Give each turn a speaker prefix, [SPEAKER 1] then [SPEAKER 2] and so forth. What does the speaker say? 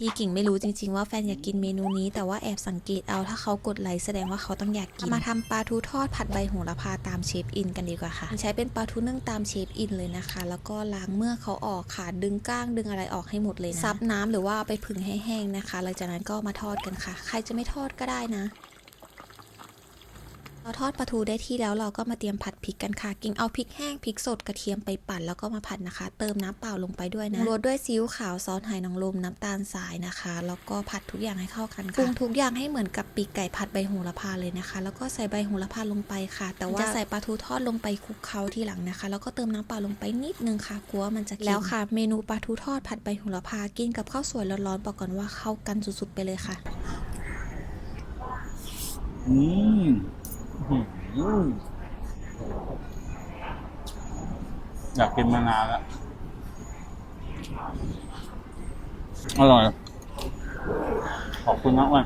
[SPEAKER 1] พี่กิ่งไม่รู้จริง ๆ ว่าแฟนอยากกินเมนูนี้ แต่ว่าแอบสังเกตเอาถ้าเขากดไลค์แสดงว่าเขาต้องอยากกิน มาทำปลาทูทอดผัดใบโหระพาตามเชฟอินกันดีกว่าค่ะ ใช้เป็นปลาทูนึ่งตามเชฟอินเลยนะคะ แล้วก็ล้างเมื่อกเขาออกค่ะดึงก้างดึงอะไรออกให้หมดเลยนะซับน้ำหรือว่าเอาไปผึ่งให้แห้งนะคะหลังจากนั้นก็มาทอดกันค่ะ ใครจะไม่ทอดก็ได้นะ เราทอดปลาทูได้ที่แล้วเราก็มาเตรียมผัดพริกกันค่ะ กิ่งเอาพริกแห้งพริกสดกระเทียมไปปั่นแล้วก็มาผัดนะคะ เติมน้ำเปล่าลงไปด้วยนะรวดด้วยซีอิ๊วขาวซอสไหหนางรมน้ำตาลทรายนะคะ แล้วก็ผัดทุกอย่างให้เข้ากันค่ะปรุงทุกอย่างให้เหมือนกับปีกไก่ผัดใบโหระพาเลยนะคะ แล้วก็ใส่ใบโหระพาลงไปค่ะ แต่ว่าจะใส่ปลาทูทอดลงไปคลุกเคล้าทีหลังนะคะ แล้วก็เติมน้ำเปล่าลงไปนิดนึงค่ะกลัวว่ามันจะเค็มแล้วค่ะ เมนูปลาทูทอดผัดใบโหระพากินกับข้าวสวยร้อนๆบอกก่อนว่าเข้ากันสุดๆไปเลยค่ะ
[SPEAKER 2] อืมอื้อหือ อยากกินมานานแล้ว อร่อย ขอบคุณมากเลย